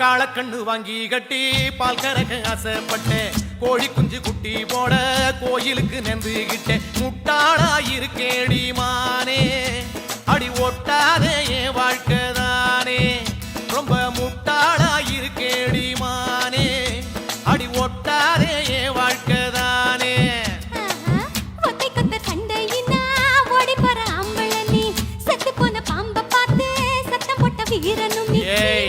கால கண்ணு வாங்கி கட்டி பால் கறக்க ஆசைப்பட்டேன். கோழி குஞ்சு குட்டி போட கோயிலுக்கு நெந்துகிட்டேன். முட்டாளா இருக்கேடி மானே அடி ஒட்டாதே என் வாழ்க்கை தானே. ரொம்ப முட்டாளா இருக்கேடி மானே அடி ஒட்டாதே என் வாழ்க்கை தானே. வீரனும் ஏய்